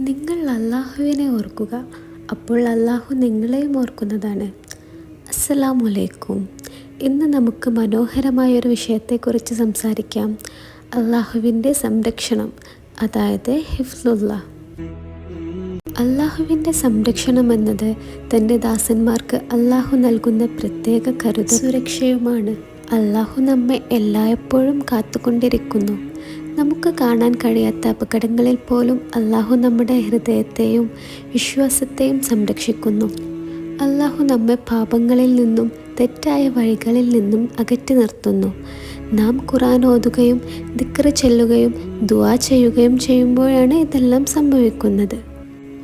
അള്ളാഹുവിനെ ഓർക്കുക. അപ്പോൾ അള്ളാഹു നിങ്ങളെയും ഓർക്കുന്നതാണ്. അസ്സലാമലൈക്കും ഇന്ന് നമുക്ക് മനോഹരമായൊരു വിഷയത്തെക്കുറിച്ച് സംസാരിക്കാം. അള്ളാഹുവിന്റെ സംരക്ഷണം അതായത് ഹിഫ്ലുള്ള അള്ളാഹുവിന്റെ സംരക്ഷണം എന്നത് തന്റെ ദാസന്മാർക്ക് അള്ളാഹു നൽകുന്ന പ്രത്യേക കരുത സുരക്ഷയുമാണ്. അള്ളാഹു നമ്മെ എല്ലായ്പ്പോഴും കാത്തുകൊണ്ടിരിക്കുന്നു. നമുക്ക് കാണാൻ കഴിയാത്ത അപകടങ്ങളിൽ പോലും അള്ളാഹു നമ്മുടെ ഹൃദയത്തെയും വിശ്വാസത്തെയും സംരക്ഷിക്കുന്നു. അള്ളാഹു നമ്മെ പാപങ്ങളിൽ നിന്നും തെറ്റായ വഴികളിൽ നിന്നും അകറ്റി നിർത്തുന്നു. നാം ഖുറാൻ ഓതുകയും ദിക്ര ചെല്ലുകയും ദുവാ ചെയ്യുകയും ചെയ്യുമ്പോഴാണ് ഇതെല്ലാം സംഭവിക്കുന്നത്.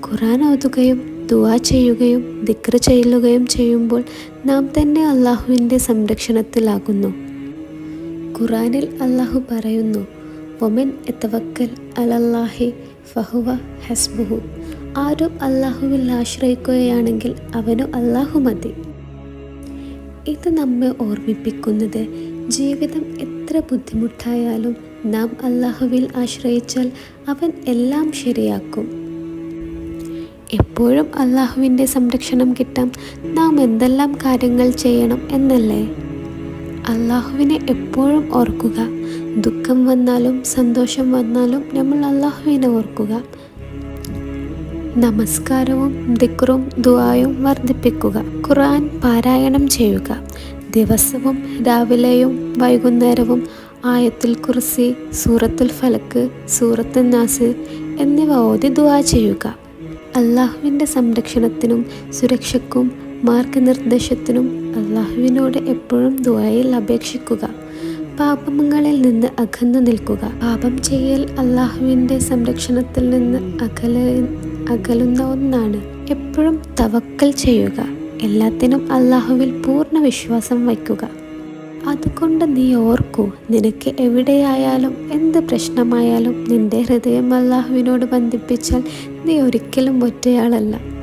ഖുറാൻ ഓതുകയും ദുവാ ചെയ്യുകയും ദിക്ര ചെല്ലുകയും ചെയ്യുമ്പോൾ നാം തന്നെ അള്ളാഹുവിന്റെ സംരക്ഷണത്തിലാകുന്നു. ഖുറാനിൽ അള്ളാഹു പറയുന്നു ഒമൻ എത്തവക്കൽ അലല്ലാഹി ഫഹുവ ഹസ്ബുഹു. ആരും അള്ളാഹുവിൽ ആശ്രയിക്കുകയാണെങ്കിൽ അവനു അള്ളാഹു മതി. ഇത് നമ്മെ ഓർമ്മിപ്പിക്കുന്നത് ജീവിതം എത്ര ബുദ്ധിമുട്ടായാലും നാം അള്ളാഹുവിൽ ആശ്രയിച്ചാൽ അവൻ എല്ലാം ശരിയാക്കും. എപ്പോഴും അള്ളാഹുവിന്റെ സംരക്ഷണം കിട്ടാൻ നാം എന്തെല്ലാം കാര്യങ്ങൾ ചെയ്യണം എന്നല്ലേ? അള്ളാഹുവിനെ എപ്പോഴും ഓർക്കുക. ദുഃഖം വന്നാലും സന്തോഷം വന്നാലും നമ്മൾ അള്ളാഹുവിനെ ഓർക്കുക. നമസ്കാരവും ദിക്റും ദുവായും വർദ്ധിപ്പിക്കുക. ഖുർആൻ പാരായണം ചെയ്യുക. ദിവസവും രാവിലെയും വൈകുന്നേരവും ആയത്തുൽ കുർസി സൂറത്തുൽ ഫലക്ക് സൂറത്തുൽ നാസ് എന്നിവ ഓതി ദുവാ ചെയ്യുക. അള്ളാഹുവിന്റെ സംരക്ഷണത്തിനും സുരക്ഷയ്ക്കും മാർഗനിർദ്ദേശത്തിനും അള്ളാഹുവിനോട് എപ്പോഴും ദുആയിൽ അപേക്ഷിക്കുക. പാപങ്ങളിൽ നിന്ന് അകന്നു നിൽക്കുക. പാപം ചെയ്യൽ അള്ളാഹുവിന്റെ സംരക്ഷണത്തിൽ നിന്ന് അകല അകലുന്ന ഒന്നാണ്. എപ്പോഴും തവക്കൽ ചെയ്യുക. എല്ലാത്തിനും അള്ളാഹുവിൽ പൂർണ വിശ്വാസം വയ്ക്കുക. അതുകൊണ്ട് നീ ഓർക്കൂ നിനക്ക് എവിടെയായാലും എന്ത് പ്രശ്നമായാലും നിന്റെ ഹൃദയം അള്ളാഹുവിനോട് ബന്ധിപ്പിച്ചാൽ നീ ഒരിക്കലും ഒറ്റയാളല്ല.